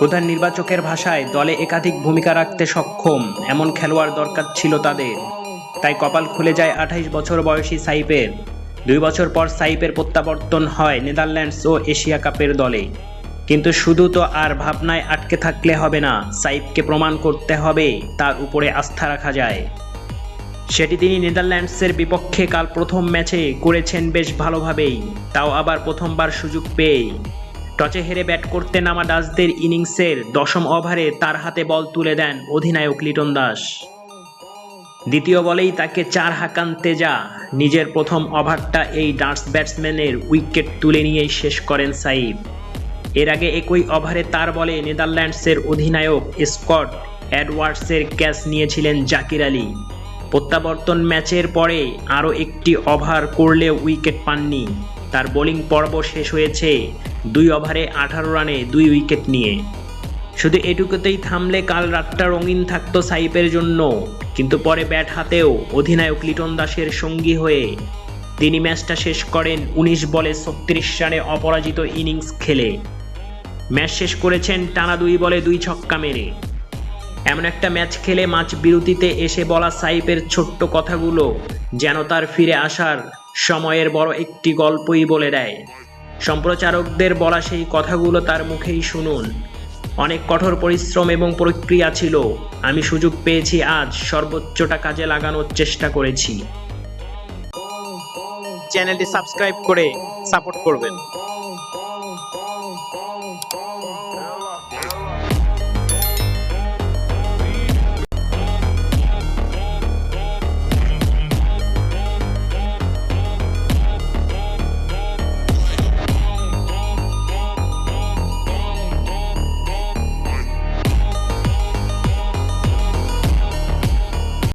প্রধান নির্বাচকের ভাষায় দলে একাধিক ভূমিকা রাখতে সক্ষম, এমন খেলোয়াড় দরকার ছিল তাদের। তাই কপাল খুলে যায় আঠাইশ বছর বয়সী সাইপের। দুই বছর পর সাইপের প্রত্যাবর্তন হয় নেদারল্যান্ডস ও এশিয়া কাপের দলে। কিন্তু শুধু তো আর ভাবনায় আটকে থাকলে হবে না, সাইপকে প্রমাণ করতে হবে, তার উপরে আস্থা রাখা যায়। সেটি তিনি নেদারল্যান্ডসের বিপক্ষে কাল প্রথম ম্যাচে করেছেন বেশ ভালোভাবেই, তাও আবার প্রথমবার সুযোগ পেয়ে টচে হেরে ব্যাট করতে নামা ডাচদের ইনিংসের দশম ওভারে তার হাতে বল তুলে দেন অধিনায়ক লিটন দাস। দ্বিতীয় বলেই তাকে চার হাকান তেজা নিজের প্রথম ওভারটা এই ডাচ ব্যাটসম্যানের উইকেট তুলে নিয়েই শেষ করেন সাইব এর আগে একই ওভারে তার বলে নেদারল্যান্ডসের অধিনায়ক স্কট অ্যাডওয়ার্ডসের ক্যাচ নিয়েছিলেন জাকির আলী। প্রত্যাবর্তন ম্যাচের পরে আরও একটি ওভার করলেও উইকেট পাননি। তার বোলিং পর্ব শেষ হয়েছে দুই ওভারে আঠারো রানে দুই উইকেট নিয়ে। শুধু এটুকুতেই থামলে কাল রাতটা রঙিন থাকতো সাইপের জন্য, কিন্তু পরে ব্যাট হাতেও অধিনায়ক লিটন দাসের সঙ্গী হয়ে তিনি ম্যাচটা শেষ করেন উনিশ বলে ছত্রিশ রানে অপরাজিত ইনিংস খেলে। ম্যাচ শেষ করেছেন টানা দুই বলে দুই ছক্কা মেরে। এমন একটা ম্যাচ খেলে মাঝ বিরতিতে এসে বলা সাইপের ছোট্ট কথাগুলো যেন তার ফিরে আসার সময়ের বড় একটি গল্পই বলে দেয়। সম্প্রচারকদের বলা সেই কথাগুলো তার মুখেই শুনুন। অনেক কঠোর পরিশ্রম এবং প্রক্রিয়া ছিল। আমি সুযোগ পেয়েছি, আজ সর্বোচ্চটা কাজে লাগানোর চেষ্টা করেছি। চ্যানেলটি সাবস্ক্রাইব করে সাপোর্ট করবেন।